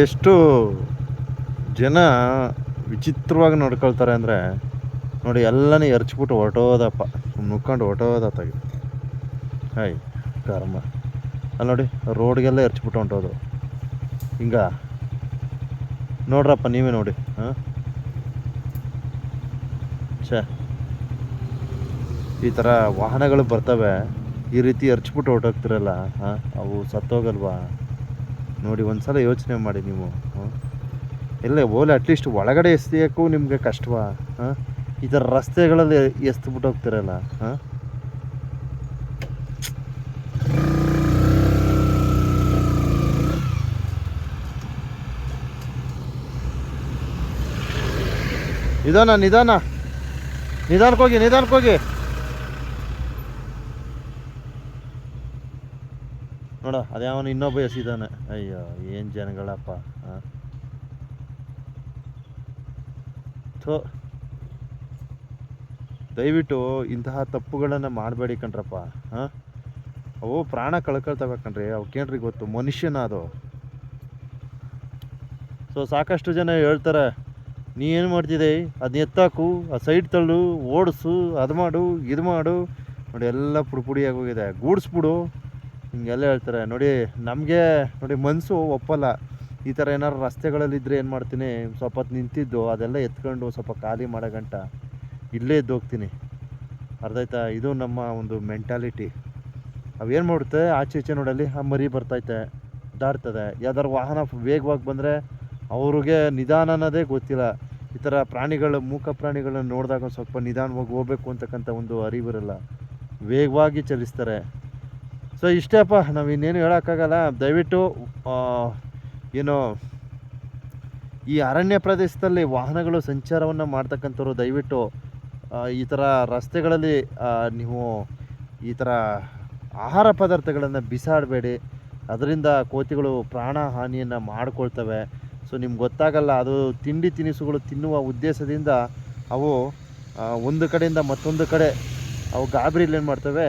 ಎಷ್ಟು ಜನ ವಿಚಿತ್ರವಾಗಿ ನೋಡ್ಕೊಳ್ತಾರೆ ಅಂದರೆ ನೋಡಿ ಎಲ್ಲನೂ ಎರ್ಚ್ಬಿಟ್ಟು ಹೊರಟೋದಪ್ಪ. ನುಕ್ಕೊಂಡು ಹೊರಟೋದತ್ತಾಗಿ ಹಾಯ್ ಕರ್ಮ. ಅಲ್ಲಿ ನೋಡಿ, ರೋಡ್ಗೆಲ್ಲ ಎರ್ಚಿಬಿಟ್ಟು ಹೊಂಟೋದು ಹಿಂಗ. ನೋಡ್ರಪ್ಪ ನೀವೇ ನೋಡಿ, ಹಾಂ? ಛೇ. ಈ ಥರ ವಾಹನಗಳು ಬರ್ತವೆ, ಈ ರೀತಿ ಎರ್ಚ್ಬಿಟ್ಟು ಹೊಟ್ಟೋಗ್ತಿರಲ್ಲ ಹಾಂ? ಅವು ಸತ್ತೋಗಲ್ವಾ? ನೋಡಿ, ಒಂದ್ಸಲ ಯೋಚನೆ ಮಾಡಿ ನೀವು ಎಲ್ಲ ಓಲೆ ಅಟ್ಲೀಸ್ಟ್ ಒಳಗಡೆ ಎಸ್ದಿಯಕ್ಕೂ ನಿಮಗೆ ಕಷ್ಟವಾ, ಹಾಂ? ಈ ಥರ ರಸ್ತೆಗಳಲ್ಲಿ ಎಸ್ದ್ಬಿಟ್ಟು ಹೋಗ್ತಿರಲ್ಲ, ಹಾಂ? ನಿಧಾನ ನಿಧಾನ. ನಿಧಾನಕ್ಕೆ ಹೋಗಿ ನಿಧಾನಕ್ಕೆ ಹೋಗಿ. ನೋಡ ಅದ್ಯಾವನು ಇನ್ನೊಬ್ಬ ಎಸಿದಾನೆ. ಅಯ್ಯೋ, ಏನು ಜನಗಳಪ್ಪ ಹಾಂ ಥೋ. ದಯವಿಟ್ಟು ಇಂತಹ ತಪ್ಪುಗಳನ್ನು ಮಾಡಬೇಡಿ ಕಣ್ರಪ್ಪ ಹಾಂ ಅವು ಪ್ರಾಣ ಕಳ್ಕೊಳ್ತವೆ ಕಣ್ರಿ ಅವಕ್ಕೇನ್ರಿ ಗೊತ್ತು ಮನುಷ್ಯನ ಅದು ಸೊ ಸಾಕಷ್ಟು ಜನ ಹೇಳ್ತಾರೆ, ನೀ ಏನು ಮಾಡ್ತಿದ್ದೆ ಅದನ್ನ ಎತ್ತಾಕು, ಆ ಸೈಡ್ ತಳ್ಳು, ಓಡಿಸು, ಅದು ಮಾಡು, ಇದು ಮಾಡು. ನೋಡಿ, ಎಲ್ಲ ಪುಡಿ ಪುಡಿಯಾಗಿ ಹೋಗಿದೆ ಗೂಡಿಸ್ಬಿಡು. ಹಿಂಗೆಲ್ಲ ಹೇಳ್ತಾರೆ. ನೋಡಿ, ನಮಗೆ, ನೋಡಿ ಮನಸ್ಸು ಒಪ್ಪಲ್ಲ. ಈ ಥರ ಏನಾರು ರಸ್ತೆಗಳಲ್ಲಿದ್ದರೆ ಏನು ಮಾಡ್ತೀನಿ? ಸ್ವಲ್ಪ ಹೊತ್ತು ನಿಂತಿದ್ದು, ಅದೆಲ್ಲ ಎತ್ಕೊಂಡು ಸ್ವಲ್ಪ ಖಾಲಿ ಮಾಡೋ ಗಂಟ. ಇಲ್ಲೇ ಇದ್ದು ಹೋಗ್ತೀನಿ. ಅರ್ಧಾಯ್ತಾ ಇದು ನಮ್ಮ ಒಂದು ಮೆಂಟಾಲಿಟಿ ಅವೇನು ಮಾಡುತ್ತೆ? ಆಚೆ ಈಚೆ ನೋಡಲ್ಲಿ ಆ ಮರಿ ಬರ್ತೈತೆ ದಾಡ್ತದೆ ಯಾವ್ದಾದ್ರು ವಾಹನ ವೇಗವಾಗಿ ಬಂದರೆ ಅವ್ರಿಗೆ ನಿಧಾನ ಅನ್ನೋದೇ ಗೊತ್ತಿಲ್ಲ. ಈ ಥರ ಪ್ರಾಣಿಗಳು, ಮೂಕ ಪ್ರಾಣಿಗಳನ್ನ ನೋಡಿದಾಗ ಸ್ವಲ್ಪ ನಿಧಾನವಾಗಿ ಹೋಗ್ಬೇಕು ಅಂತಕ್ಕಂಥ ಒಂದು ಅರಿವಿರಲ್ಲ. ವೇಗವಾಗಿ ಚಲಿಸ್ತಾರೆ. ಸೊ ಇಷ್ಟೇಪ್ಪ ನಾವು ಇನ್ನೇನು ಹೇಳೋಕ್ಕಾಗಲ್ಲ. ದಯವಿಟ್ಟು ಏನು, ಈ ಅರಣ್ಯ ಪ್ರದೇಶದಲ್ಲಿ ವಾಹನಗಳು ಸಂಚಾರವನ್ನು ಮಾಡ್ತಕ್ಕಂಥವ್ರು ದಯವಿಟ್ಟು ಈ ಥರ ರಸ್ತೆಗಳಲ್ಲಿ ನೀವು ಈ ಥರ ಆಹಾರ ಪದಾರ್ಥಗಳನ್ನು ಬಿಸಾಡಬೇಡಿ. ಅದರಿಂದ ಕೋತಿಗಳು ಪ್ರಾಣ ಹಾನಿಯನ್ನು ಮಾಡಿಕೊಳ್ತವೆ. ಸೊ ನಿಮ್ಗೆ ಗೊತ್ತಾಗಲ್ಲ, ಅದು ತಿಂಡಿ ತಿನಿಸುಗಳು ತಿನ್ನುವ ಉದ್ದೇಶದಿಂದ ಅವು ಒಂದು ಕಡೆಯಿಂದ ಮತ್ತೊಂದು ಕಡೆ ಅವು ಗಾಬರಿಲಿ ಏನು ಮಾಡ್ತವೆ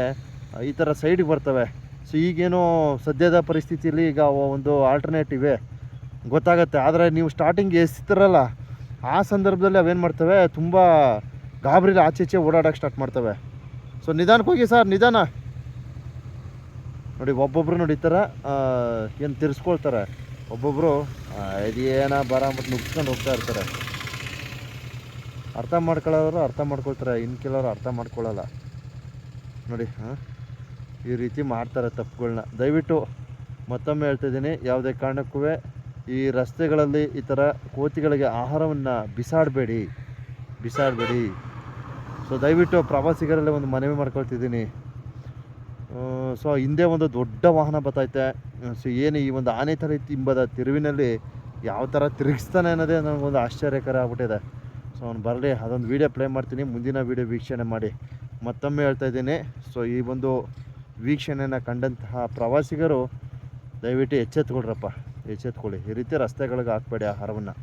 ಈ ಥರ ಸೈಡಿಗೆ ಬರ್ತವೆ. ಸೊ, ಈಗೇನು ಸದ್ಯದ ಪರಿಸ್ಥಿತಿಯಲ್ಲಿ ಈಗ ಒಂದು ಆಲ್ಟರ್ನೇಟಿವೆ ಗೊತ್ತಾಗುತ್ತೆ. ಆದರೆ ನೀವು ಸ್ಟಾರ್ಟಿಂಗ್ ಎಸ್ತಿರಲ್ಲ ಆ ಸಂದರ್ಭದಲ್ಲಿ ಅವೇನು ಮಾಡ್ತವೆ? ತುಂಬ ಗಾಬರಿಲಿ ಆಚೆ ಈಚೆ ಓಡಾಡೋಕ್ಕೆ ಸ್ಟಾರ್ಟ್ ಮಾಡ್ತವೆ. ಸೊ, ನಿಧಾನಕ್ಕೆ ಹೋಗಿ ಸರ್, ನಿಧಾನ. ನೋಡಿ, ಒಬ್ಬೊಬ್ರು ನೋಡಿ ಈ ಏನು ತಿರ್ಸ್ಕೊಳ್ತಾರೆ. ಒಬ್ಬೊಬ್ಬರು ಇದೇನ ಬರ ಮತ್ತು ನುಗ್ಸ್ಕೊಂಡು ಹೋಗ್ತಾ ಇರ್ತಾರೆ. ಅರ್ಥ ಮಾಡ್ಕೊಳ್ಳೋರು ಅರ್ಥ ಮಾಡ್ಕೊಳ್ತಾರೆ. ಇನ್ನು ಕೆಲವರು ಅರ್ಥ ಮಾಡ್ಕೊಳ್ಳಲ್ಲ. ನೋಡಿ, ಹಾಂ. ಈ ರೀತಿ ಮಾಡ್ತಾರೆ ತಪ್ಪುಗಳನ್ನ ದಯವಿಟ್ಟು ಮತ್ತೊಮ್ಮೆ ಹೇಳ್ತಿದ್ದೀನಿ ಯಾವುದೇ ಕಾರಣಕ್ಕೂ ಈ ರಸ್ತೆಗಳಲ್ಲಿ ಈ ಥರ ಕೋತಿಗಳಿಗೆ ಆಹಾರವನ್ನು ಬಿಸಾಡಬೇಡಿ ಬಿಸಾಡಬೇಡಿ. ಸೊ ದಯವಿಟ್ಟು ಪ್ರವಾಸಿಗರಲ್ಲೇ ಒಂದು ಮನವಿ ಮಾಡ್ಕೊಳ್ತಿದ್ದೀನಿ. ಸೊ ಹಿಂದೆ ಒಂದು ದೊಡ್ಡ ವಾಹನ ಬರ್ತೈತೆ. ಸೊ ಏನು ಈ ಒಂದು ಆನೆ ಥರ ತಿಂಬದ ತಿರುವಿನಲ್ಲಿ ಯಾವ ಥರ ತಿರುಗಿಸ್ತಾನೆ ಅನ್ನೋದೇ ನನಗೊಂದು ಆಶ್ಚರ್ಯಕರ ಆಗ್ಬಿಟ್ಟಿದೆ. ಸೊ ಅವ್ನು ಬರಲಿ, ಅದೊಂದು ವೀಡಿಯೋ ಪ್ಲೇ ಮಾಡ್ತೀನಿ, ಮುಂದಿನ ವೀಡಿಯೋ ವೀಕ್ಷಣೆ ಮಾಡಿ. ಮತ್ತೊಮ್ಮೆ ಹೇಳ್ತಾ ಇದ್ದೀನಿ ಸೊ ಈ ಒಂದು ವೀಕ್ಷಣೆಯನ್ನು ಕಂಡಂತಹ ಪ್ರವಾಸಿಗರು ದಯವಿಟ್ಟು ಎಚ್ಚೆತ್ಕೊಳ್ರಪ್ಪ, ಎಚ್ಚೆತ್ಕೊಳ್ಳಿ. ಈ ರೀತಿ ರಸ್ತೆಗಳಿಗೆ ಹಾಕ್ಬೇಡಿ ಆಹಾರವನ್ನು.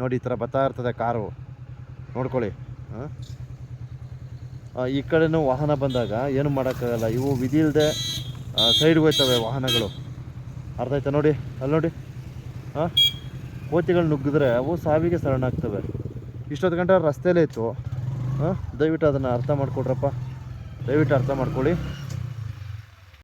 ನೋಡಿ, ಈ ಥರ ಬರ್ತಾ ಇರ್ತದೆ ಕಾರು. ನೋಡ್ಕೊಳ್ಳಿ, ಹಾಂ? ಈ ಕಡೆನೂ ವಾಹನ ಬಂದಾಗ ಏನು ಮಾಡೋಕ್ಕಾಗಲ್ಲ. ಇವು ವಿಧಿ ಇಲ್ಲದೆ ಸೈಡ್ಗೆ ಹೋಯ್ತವೆ ವಾಹನಗಳು. ಅರ್ಥ ಆಯ್ತಾ ನೋಡಿ? ಅಲ್ಲಿ ನೋಡಿ, ಹಾಂ? ಕೋತಿಗಳು ನುಗ್ಗಿದ್ರೆ ಅವು ಸಾವಿಗೆ ಶರಣಾಗ್ತವೆ. ಇಷ್ಟೊತ್ತು ಗಂಟೆ ರಸ್ತೆಯಲ್ಲೇ ಇತ್ತು. ಹಾಂ? ದಯವಿಟ್ಟು ಅದನ್ನು ಅರ್ಥ ಮಾಡ್ಕೊಡ್ರಪ್ಪ ದಯವಿಟ್ಟು ಅರ್ಥ ಮಾಡ್ಕೊಳ್ಳಿ.